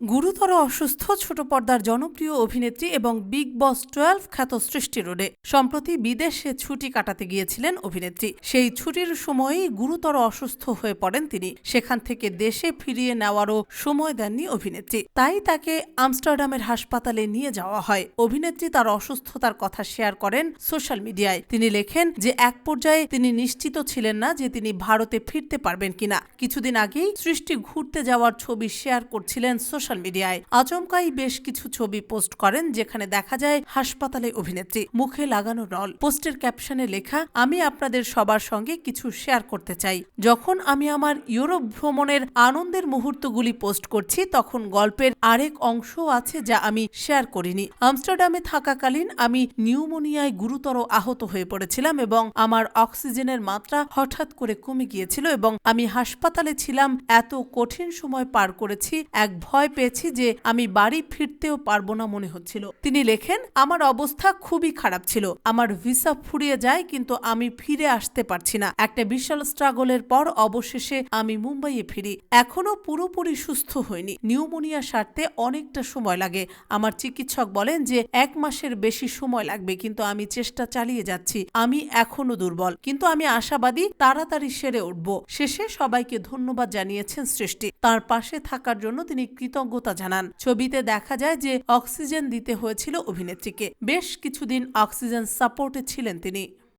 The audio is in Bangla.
গুরুতর অসুস্থ ছোট পর্দার জনপ্রিয় অভিনেত্রী এবং বিগ বস টুয়েলভ খ্যাত সৃষ্টি রোডে সম্প্রতি বিদেশে ছুটি কাটাতে গিয়েছিলেন অভিনেত্রী। সেই ছুটির সময়ই গুরুতর অসুস্থ হয়ে পড়েন তিনি। সেখান থেকে দেশে ফিরিয়ে নেওয়ারও সময় দেননি অভিনেত্রী। তাই তাকে আমস্টারডামের হাসপাতালে নিয়ে যাওয়া হয়। অভিনেত্রী তার অসুস্থতার কথা শেয়ার করেন সোশ্যাল মিডিয়ায়। তিনি লেখেন যে, এক পর্যায়ে তিনি নিশ্চিত ছিলেন না যে তিনি ভারতে ফিরতে পারবেন কিনা। কিছুদিন আগেই সৃষ্টি ঘুরতে যাওয়ার ছবি শেয়ার করছিলেন সোশ্যাল মিডিয়ায় আচমকাই বেশ কিছু ছবি পোস্ট করেন, যেখানে দেখা যায় হাসপাতালে অভিনেত্রী মুখে লাগানো রল। পোস্টের ক্যাপশনে লেখা, আমি আপনাদের সবার সঙ্গে কিছু শেয়ার করতে চাই। যখন আমি আমার ইউরোপ ভ্রমণের আনন্দের মুহূর্তগুলি পোস্ট করছি, তখন গল্পের আরেক অংশ আছে যা আমি শেয়ার করিনি। আমস্টারডামে থাকাকালীন আমি নিউমোনিয়ায় গুরুতর আহত হয়ে পড়েছিলাম এবং আমার অক্সিজেনের মাত্রা হঠাৎ করে কমে গিয়েছিল এবং আমি হাসপাতালে ছিলাম, এত কঠিন সময় পার করেছি, এক ভয় পেয়েছি যে আমি বাড়ি ফিরতেও পারব না মনে হচ্ছিল। তিনি লেখেন, আমার অবস্থা খুবই খারাপ ছিল। আমার ভিসা ফুরিয়ে যায় কিন্তু আমি ফিরে আসতে পারছি না। একটা বিশাল স্ট্রাগলের পর অবশেষে আমি মুম্বাইয়ে ফিরি। এখনও পুরোপুরি সুস্থ হয়নি নিউমোনিয়া সারতে অনেকটা সময় লাগে। আমার চিকিৎসক বলেন যে এক মাসের বেশি সময় লাগবে কিন্তু আমি চেষ্টা চালিয়ে যাচ্ছি। আমি এখনও দুর্বল। কিন্তু আমি আশাবাদী তাড়াতাড়ি সেরে উঠব। শেষে সবাইকে ধন্যবাদ জানিয়েছেন সৃষ্টি। তার পাশে থাকার জন্য তিনি কৃতজ্ঞতা জানান। ছবিতে দেখা যায় যে অক্সিজেন দিতে হয়েছিল অভিনেত্রীকে। বেশ কিছুদিন অক্সিজেন সাপোর্টে ছিলেন তিনি।